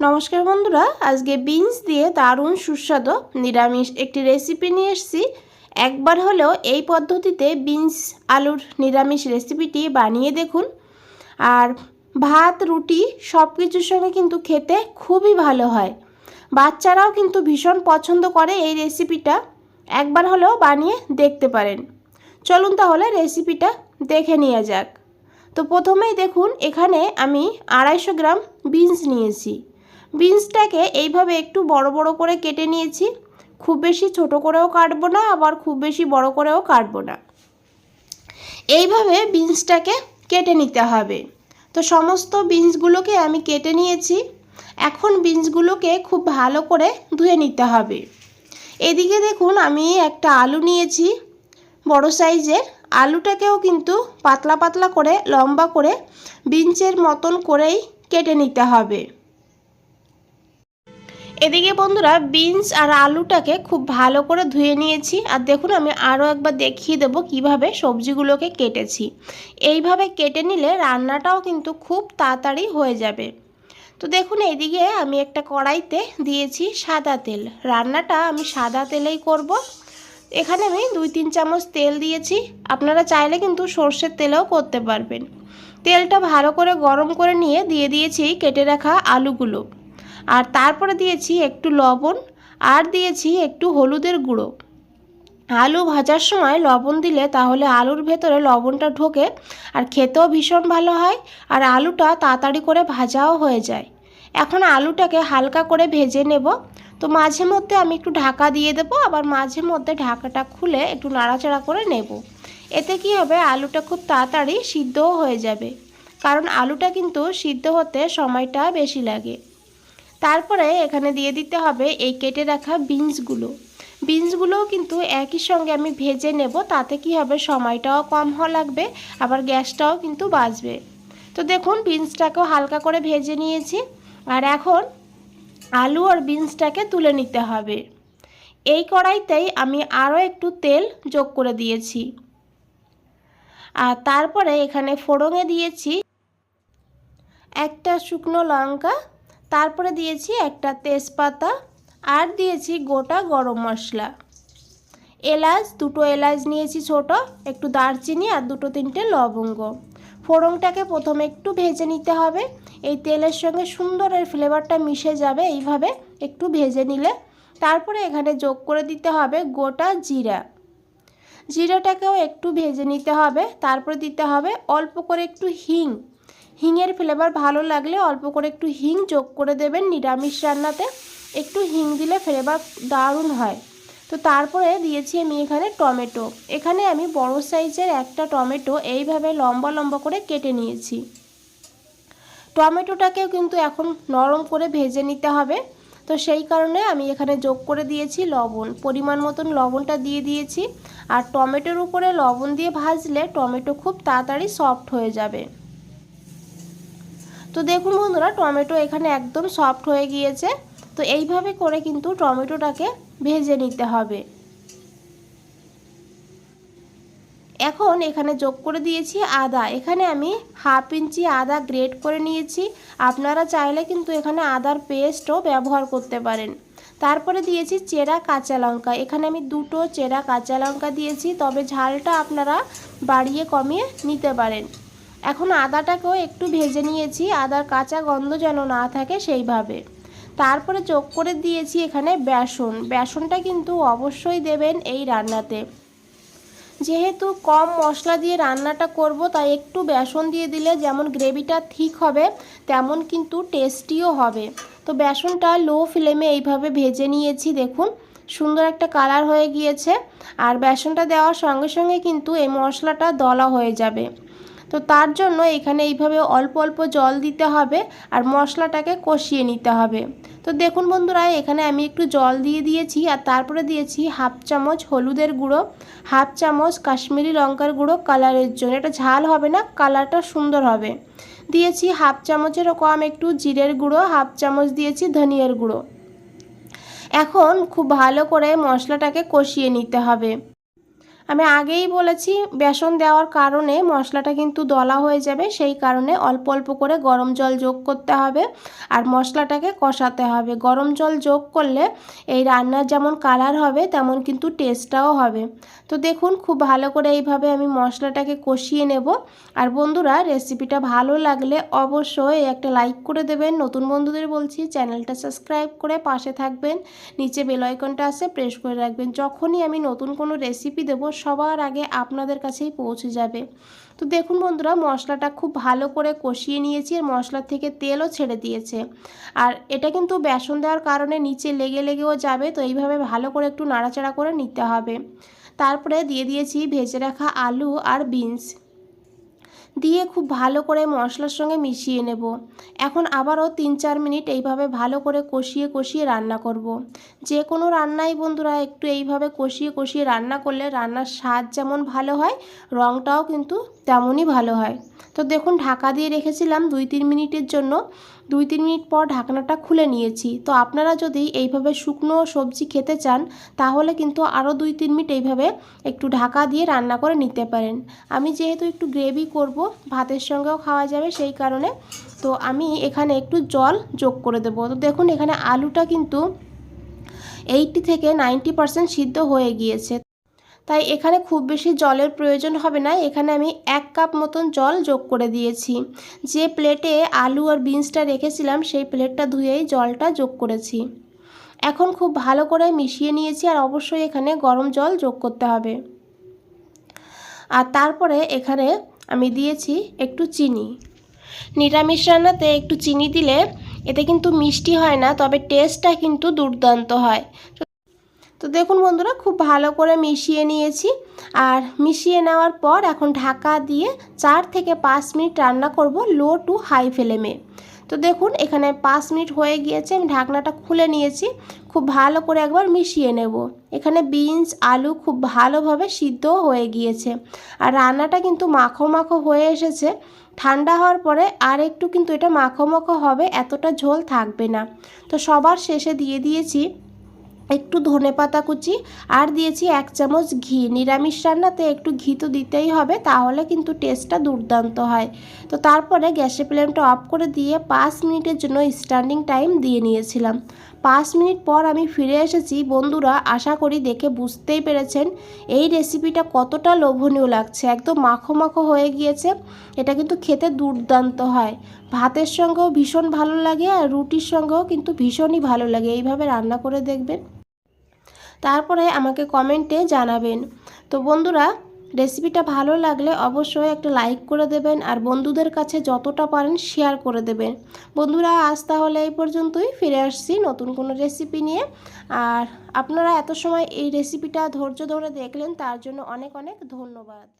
নমস্কার বন্ধুরা, আজকে বিনস দিয়ে দারুণ সুস্বাদু নিরামিষ একটি রেসিপি নিয়ে এসেছি। একবার হলেও এই পদ্ধতিতে বিনস আলুর নিরামিষ রেসিপিটি বানিয়ে দেখুন। আর ভাত, রুটি সব কিছুর সঙ্গে কিন্তু খেতে খুবই ভালো হয়। বাচ্চারাও কিন্তু ভীষণ পছন্দ করে এই রেসিপিটা একবার হলেও বানিয়ে দেখতে পারেন। চলুন তাহলে রেসিপিটা দেখে নিয়ে যাক। তো প্রথমেই দেখুন, এখানে আমি আড়াইশো গ্রাম বিনস নিয়েছি। বিনসটাকে এইভাবে একটু বড় বড় করে কেটে নিয়েছি। খুব বেশি ছোট করেও কাটবো না, আবার খুব বেশি বড় করেও কাটবো না। এইভাবে বিনসটাকে কেটে নিতে হবে। তো সমস্ত বিনসগুলোকে আমি কেটে নিয়েছি। এখন বিনসগুলোকে খুব ভালো করে ধুয়ে নিতে হবে। এদিকে দেখুন, আমি একটা আলু নিয়েছি। বড় সাইজের। আলুটাকেও কিন্তু পাতলা পাতলা করে, লম্বা করে বিনসের মতন করেই কেটে নিতে হবে। এদিকে বন্ধুরা, বিনস আর আলুটাকে খুব ভালো করে ধুয়ে নিয়েছি। আর দেখুন, আমি আরও একবার দেখিয়ে দেবো কীভাবে সবজিগুলোকে কেটেছি। এইভাবে কেটে নিলে রান্নাটাও কিন্তু খুব তাড়াতাড়ি হয়ে যাবে। তো দেখুন এইদিকে আমি একটা কড়াইতে দিয়েছি সাদা তেল। রান্নাটা আমি সাদা তেলেই করব। এখানে আমি দুই তিন চামচ তেল দিয়েছি। আপনারা চাইলে কিন্তু সর্ষের তেলেও করতে পারবেন। তেলটা ভালো করে গরম করে নিয়ে দিয়ে দিয়েছি কেটে রাখা আলুগুলো। আর তারপরে দিয়েছি একটু লবণ আর দিয়েছি একটু হলুদের গুঁড়ো। আলু ভাজার সময় লবণ দিলে তাহলে আলুর ভেতরে লবণটা ঢোকে আর খেতেও ভীষণ ভালো হয় আর আলুটা তাড়াতাড়ি করে ভাজাও হয়ে যায়। এখন আলুটাকে হালকা করে ভেজে নেব। তো মাঝে মধ্যে আমি একটু ঢাকা দিয়ে দেবো, আবার মাঝে মধ্যে ঢাকাটা খুলে একটু নাড়াচাড়া করে নেব। এতে কি হবে, আলুটা খুব তাড়াতাড়ি সিদ্ধও হয়ে যাবে। কারণ আলুটা কিন্তু সিদ্ধ হতে সময়টা বেশি লাগে। তারপরে এখানে দিয়ে দিতে হবে এই কেটে রাখা বিনসগুলো। বিনসগুলোও কিন্তু একই সঙ্গে আমি ভেজে নেব, তাতে কি হবে? সময়টাও কম হওয়া লাগবে, আবার গ্যাসটাও কিন্তু বাঁচবে তো দেখুন, বিনসটাকেও হালকা করে ভেজে নিয়েছি। আর এখন আলু আর বিনসটাকে তুলে নিতে হবে। এই কড়াইতেই আমি আরও একটু তেল যোগ করে দিয়েছি। আর তারপরে এখানে ফোড়ঙে দিয়েছি একটা শুকনো লঙ্কা তারপরে দিয়েছি একটা তেজপাতা আর দিয়েছি গোটা গরম মশলা। এলাচ, দুটো এলাচ নিয়েছি ছোট, একটু দারচিনি আর দুটো তিনটে লবঙ্গ। ফোড়নটাকে প্রথমে একটু ভেজে নিতে হবে। এই তেলের সঙ্গে সুন্দর এর ফ্লেভারটা মিশে যাবে, এইভাবে একটু ভেজে নিলে। তারপরে এখানে যোগ করে দিতে হবে গোটা জিরা। জিরাটাকেও একটু ভেজে নিতে হবে। তারপরে দিতে হবে অল্প করে একটু হিং। হিংয়ের ফ্লেভার ভালো লাগলে অল্প করে একটু হিং যোগ করে দেবেন নিরামিষ রান্নাতে। একটু হিং দিলে ফ্লেভার দারুণ হয়। তো তারপরে দিয়েছি আমি এখানে টমেটো। এখানে আমি বড় সাইজের একটা টমেটো এইভাবে লম্বা লম্বা করে কেটে নিয়েছি। টমেটোটাকেও কিন্তু এখন নরম করে ভেজে নিতে হবে। তো সেই কারণে আমি এখানে যোগ করে দিয়েছি লবণ। পরিমাণ মতন লবণটা দিয়ে দিয়েছি। আর টমেটোর উপরে লবণ দিয়ে ভাজলে টমেটো খুব তাড়াতাড়ি সফট হয়ে যাবে। তো দেখুন বন্ধুরা, টমেটো এখানে একদম সফট হয়ে গিয়েছে। তো এইভাবে করে কিন্তু টমেটোটাকে ভেজে নিতে হবে। এখন এখানে যোগ করে দিয়েছি আদা। এখানে আমি হাফ ইঞ্চি আদা গ্রেট করে নিয়েছি। আপনারা চাইলে কিন্তু এখানে আদার পেস্টও ব্যবহার করতে পারেন। তারপরে দিয়েছি চেরা কাঁচা লঙ্কা। এখানে আমি দুটো চেরা কাঁচা লঙ্কা দিয়েছি, তবে ঝালটা আপনারা বাড়িয়ে কমিয়ে নিতে পারেন। এখন আদাটাকেও একটু ভেজে নিয়েছি, আদার কাঁচা গন্ধ যেন না থাকে সেইভাবে। তারপরে যোগ করে দিয়েছি এখানে বেসন। বেসনটা কিন্তু অবশ্যই দেবেন এই রান্নাতে। যেহেতু কম মশলা দিয়ে রান্নাটা করব, তাই একটু বেসন দিয়ে দিলে যেমন গ্রেভিটা ঠিক হবে, তেমন কিন্তু টেস্টিও হবে। তো বেসনটা লো ফ্লেমে এইভাবে ভেজে নিয়েছি, দেখুন। সুন্দর একটা কালার হয়ে গিয়েছে। আর বেসনটা দেওয়ার সঙ্গে সঙ্গে কিন্তু এই মশলাটা দলা হয়ে যাবে। তো তার জন্য এখানে এইভাবে অল্প অল্প জল দিতে হবে আর মশলাটাকে কষিয়ে নিতে হবে। তো দেখুন বন্ধুরা, এখানে আমি একটু জল দিয়ে দিয়েছি আর তারপরে দিয়েছি হাফ চামচ হলুদের গুঁড়ো, হাফ চামচ কাশ্মীরি লঙ্কার গুঁড়ো কালারের জন্য। এটা ঝাল হবে না, কালারটা সুন্দর হবে। দিয়েছি হাফ চামচেরও কম একটু জিরের গুঁড়ো, হাফ চামচ দিয়েছি ধনিয়ার গুঁড়ো। এখন খুব ভালো করে মশলাটাকে কষিয়ে নিতে হবে। আমি আগেই বলেছি, বেসন দেওয়ার কারণে মশলাটা কিন্তু দলা হয়ে যাবে, সেই কারণে অল্প অল্প করে গরম জল যোগ করতে হবে আর মশলাটাকে কষাতে হবে। গরম জল যোগ করলে এই রান্নার যেমন কালার হবে, তেমন কিন্তু টেস্টটাও হবে। তো দেখুন, খুব ভালো করে এইভাবে আমি মশলাটাকে কষিয়ে নেব। আর বন্ধুরা রেসিপিটা ভালো লাগলে অবশ্যই একটা লাইক করে দেবেন। নতুন বন্ধুদের বলছি, চ্যানেলটা সাবস্ক্রাইব করে পাশে থাকবেন। নিচে বেল আইকনটা আছে প্রেস করে রাখবেন। যখনই আমি নতুন কোনো রেসিপি দেবো সবার আগে আপনাদের কাছেই পৌঁছে যাবে। তো দেখুন বন্ধুরা, মশলাটা খুব ভালো করে কষিয়ে নিয়েছি, আর মশলার থেকে তেলও ছেড়ে দিয়েছে। আর এটা কিন্তু বেসন দেওয়ার কারণে নিচে লেগে লেগেও যাবে, তো এইভাবে ভালো করে একটু নাড়াচাড়া করে নিতে হবে। তারপরে দিয়ে দিয়েছি ভেজে রাখা আলু আর বিনস। দিয়ে খুব ভালো করে মশলার সঙ্গে মিশিয়ে নেব। এখন আবারও তিন চার মিনিট এইভাবে ভালো করে কষিয়ে কষিয়ে রান্না করব। যে কোনো রান্নাই বন্ধুরা, একটু এইভাবে কষিয়ে কষিয়ে রান্না করলে রান্নার স্বাদ যেমন ভালো হয় রঙটাও কিন্তু তেমনই ভালো হয়। তো দেখুন, ঢাকা দিয়ে রেখেছিলাম দুই তিন মিনিটের জন্য। দুই তিন মিনিট পর ঢাকনাটা খুলে নিয়েছি। তো আপনারা যদি এইভাবে শুকনো সবজি খেতে চান, তাহলে কিন্তু আরও দুই তিন মিনিট এইভাবে একটু ঢাকা দিয়ে রান্না করে নিতে পারেন। আমি যেহেতু একটু গ্রেভি করব, ভাতের সঙ্গেও খাওয়া যাবে সেই কারণে। তো আমি এখানে একটু জল যোগ করে দেবো। তো দেখুন, এখানে আলুটা কিন্তু এইটটি থেকে নাইনটি পারসেন্ট সিদ্ধ হয়ে গিয়েছে। তাই এখানে খুব বেশি জলের প্রয়োজন হবে না। এখানে আমি এক কাপ মতন জল যোগ করে দিয়েছি। যে প্লেটে আলু আর বিনসটা রেখেছিলাম, সেই প্লেটটা ধুয়েই জলটা যোগ করেছি। এখন খুব ভালো করে মিশিয়ে নিয়েছি আর অবশ্যই এখানে গরম জল যোগ করতে হবে। আর তারপরে এখানে আমি দিয়েছি একটু চিনি। নিরামিষ রান্নাতে একটু চিনি দিলে এতে কিন্তু মিষ্টি হয় না, তবে টেস্টটা কিন্তু দুর্দান্ত হয়। তো দেখুন বন্ধুরা, খুব ভালো করে মিশিয়ে নিয়েছি। আর মিশিয়ে নেওয়ার পর এখন ঢাকা দিয়ে চার থেকে পাঁচ মিনিট রান্না করব লো টু হাই ফ্লেমে। তো দেখুন, এখানে পাঁচ মিনিট হয়ে গিয়েছে, আমি ঢাকনাটা খুলে নিয়েছি। খুব ভালো করে একবার মিশিয়ে নেব। এখানে বিনস, আলু খুব ভালোভাবে সিদ্ধ হয়ে গিয়েছে। আর রান্নাটা কিন্তু মাখো মাখো হয়ে এসেছে। ঠান্ডা হওয়ার পরে আর একটু কিন্তু এটা মাখো মাখো হবে, এতটা ঝোল থাকবে না। তো সবার শেষে দিয়ে দিয়েছি একটু ধনে পাতা কুচি আর দিয়েছি এক চামচ ঘি। নিরামিষ রান্নাতে একটু ঘি তো দিতেই হবে, তাহলে কিন্তু টেস্টটা দুর্দান্ত হয়। তো তারপরে গ্যাসের ফ্লেমটা অফ করে দিয়ে পাঁচ মিনিটের জন্য স্ট্যান্ডিং টাইম দিয়ে নিয়েছিলাম। পাঁচ মিনিট পর আমি ফিরে এসেছি। বন্ধুরা, আশা করি দেখে বুঝতেই পেরেছেন এই রেসিপিটা কতটা লোভনীয় লাগছে। একদম মাখো মাখো হয়ে গিয়েছে। এটা কিন্তু খেতে দুর্দান্ত হয়। ভাতের সঙ্গেও ভীষণ ভালো লাগে আর রুটির সঙ্গেও কিন্তু ভীষণই ভালো লাগে। এইভাবে রান্না করে দেখবেন। তারপরে আমাকে কমেন্টে জানাবেন। তো বন্ধুরা, রেসিপিটা ভালো লাগলে অবশ্যই একটা লাইক করে দেবেন আর বন্ধুদের কাছে যতটা পারেন শেয়ার করে দেবেন। বন্ধুরা, আজ তাহলে এই পর্যন্তই। ফিরে আসছি নতুন কোনো রেসিপি নিয়ে। আর আপনারা এত সময় এই রেসিপিটা ধৈর্য ধরে দেখলেন, তার জন্য অনেক অনেক ধন্যবাদ।